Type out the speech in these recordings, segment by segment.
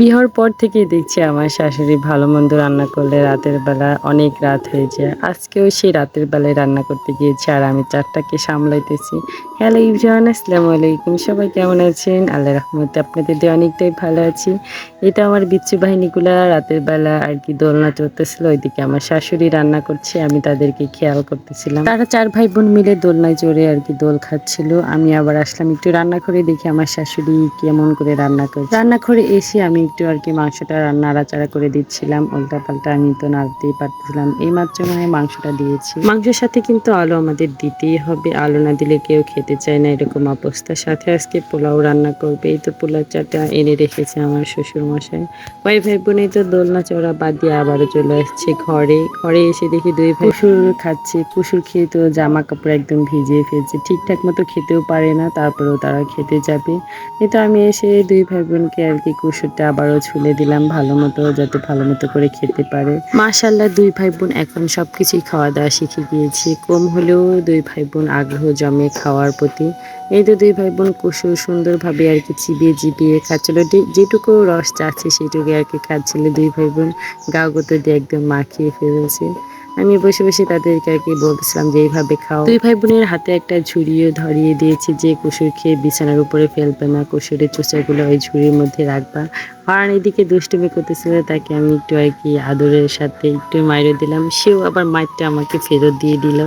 বিহার পর থেকেই দেখছি আমার শাশুড়ি ভালো মন্দ রান্না করলে রাতের বেলা অনেক রাত হয়ে যায়। আজকেও সেই রাতের বেলায় রান্না করতে গিয়েছি আর আমি চারটাকে সামলাইতেছি। হ্যালো ইভরান আসসালামু আলাইকুম। সবাই কেমন আছেন? আল্লাহ রহমতে আপনাদের দিয়ে অনেকটাই ভালো আছি। এটা আমার বিচ্ছু বাহিনীগুলা রাতের বেলা আর কি দোলনা চড়তেছিল ওইদিকে আমার শাশুড়ি রান্না করছে, আমি তাদেরকে খেয়াল করতেছিলাম। তারা চার ভাই বোন মিলে দোলনায় চড়ে আর কি দোল খাচ্ছিল। আমি আবার আসলাম একটু রান্না করে দেখি আমার শাশুড়ি কেমন করে রান্না করে রান্নাঘরে এসে আমি একটু আর কি মাংসটা নাড়াচাড়া করে দিচ্ছিলাম উল্টা পাল্টা আমি তো নাড়তেই পারতেছিলাম। এই মাত্র মানে মাংসটা দিয়েছি। মাংসের সাথে কিন্তু আলু আমাদের দিতেই হবে। আলু না দিলে কেউ খেতে চায় না, এরকম অবস্থার সাথে আজকে পোলাও রান্না করবে। এই তো পোলাও চাটা এনে রেখেছে আমার শ্বশুর মশাই ভাই ভাই বোনে তো দোলনা চড়া বাদ দিয়ে আবারও চলে আসছে ঘরে। ঘরে এসে দেখি দুই ভাই কুসুর খাচ্ছে। কুসুর খেয়ে তো জামা কাপড় একদম ভিজিয়ে ফেলছে। ঠিকঠাক মতো খেতেও পারে না, তারপরেও তারা খেতে যাবে। এটা আমি এসে দুই ভাই বোনকে আর কি কুসুরটা আবারও ছুলে দিলাম ভালো মতো যাতে ভালো মতো করে খেতে পারে। মাশাল্লাহ দুই ভাই বোন এখন সবকিছুই খাওয়া দাওয়া শিখে গিয়েছি। কম হলেও দুই ভাই বোন আগ্রহ জমে খাওয়ার প্রতি। এই তো দুই ভাই বোন কুসুর সুন্দরভাবে আর কি চিবিয়ে চিবিয়ে খাচ্ছিল। যেটুকু রস চাচ্ছে সেটুকু আর কি খাচ্ছিল দুই ভাই বোন। গাও গতো দিয়ে একদম মাখিয়ে ফেলেছে। আমি বসে বসে তাদেরকে আর কি বলছিলাম যে এইভাবে খাও। দুই ভাই বোনের হাতে একটা ঝুড়িও ধরিয়ে দিয়েছি যে কুসুর খেয়ে বিছানার উপরে ফেলবে না। কুসুরের চোচাগুলো ওই ঝুড়ির মধ্যে রাখবা। আর এদিকে দুষ্টুমি করতেছিল তাকে আমি একটু আর কি আদরের সাথে একটু মাইরে দিলাম। সেও আবার মাইরটা আমাকে ফেরত দিয়ে দিল।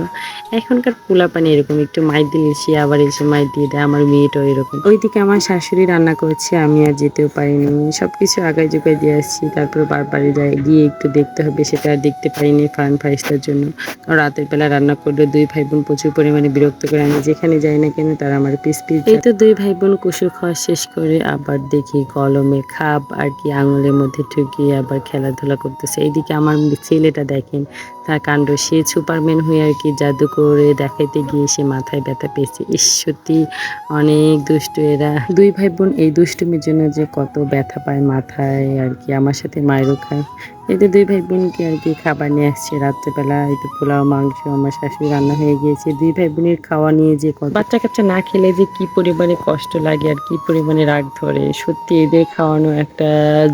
এখনকার পোলা পানি এরকম একটু মাইর দিলে সে আবার এসে মাইর দিয়ে দেয় আমার মেয়েটাও এরকম। ওইদিকে আমার শাশুড়ি রান্না করছে আমি আর যেতেও পারিনি। সব কিছু আগায় জোগায় দিয়ে আসছি তারপর বারবার যাই গিয়ে একটু দেখতে হবে সেটা আর দেখতে পারিনি ফার্ন ফাইসটার জন্য। কারণ রাতের বেলা রান্না করলে দুই ভাই বোন প্রচুর পরিমাণে বিরক্ত করে আমি যেখানে যাই না কেন তারা আমার পিস পিস এই তো দুই ভাই বোন কুসুর খাওয়া শেষ করে আবার দেখি কলমে খাপ আর কি আঙুলের মধ্যে ঠুকিয়ে আবার খেলাধুলা করতেছে। এইদিকে আমার ছেলেটা দেখেন, তার কাণ্ড। সে সুপারম্যান হয়ে আর কি জাদু করে দেখাইতে গিয়ে সে মাথায় ব্যথা পেয়েছে। ইস, সত্যি অনেক দুষ্টু এরা। দুই ভাই বোন এই দুষ্টুমির জন্য যে কত ব্যথা পায় মাথায় আর কি। আমার সাথে মায়েরও খায়। এতে দুই ভাই বোনকে আর কি খাবার নিয়ে আসছে রাত্রেবেলা। এই তো পোলাও, মাংস, আমার শাশুড়ি রান্না হয়ে গিয়েছে। দুই ভাই বোনের খাওয়া নিয়ে যে বাচ্চা কাচ্চা না খেলে যে কি পরিমাণে কষ্ট লাগে আর কি পরিমাণে রাগ ধরে। সত্যি এদের খাওয়ানো একটা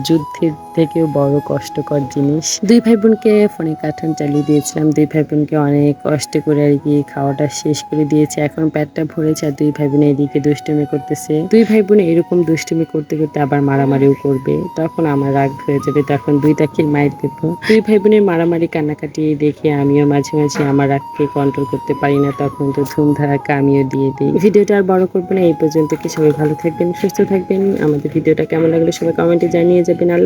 যুদ্ধের থেকেও বড় কষ্টকর জিনিস। দুই ভাই বোনকে ফোনে কাঠান চালিয়ে দিয়েছিলাম। দুই ভাই বোনকে অনেক কষ্ট করে আর কি খাওয়াটা শেষ করে দিয়েছে। এখন পেটটা ভরেছে আর দুই ভাই বোন এদিকে দুষ্টুমি করতেছে। দুই ভাই বোন এরকম দুষ্টুমি করতে করতে আবার মারামারিও করবে। তখন আমার রাগ হয়ে যাবে। তখন দুইটাকে মায়ের দেবো। দুই ভাই বোনের মারামারি কান্নাকাটি দেখে আমিও মাঝে মাঝে আমার রাগকে কন্ট্রোল করতে পারি না। তখন তো ধুমধারাকে আমিও দিয়ে দিই। ভিডিওটা আর বড় করব না। এই পর্যন্ত কি সবাই ভালো থাকবেন, সুস্থ থাকবেন? আমাদের ভিডিওটা কেমন লাগল সবাই কমেন্টে জানিয়ে যাবেন। আল্লাহ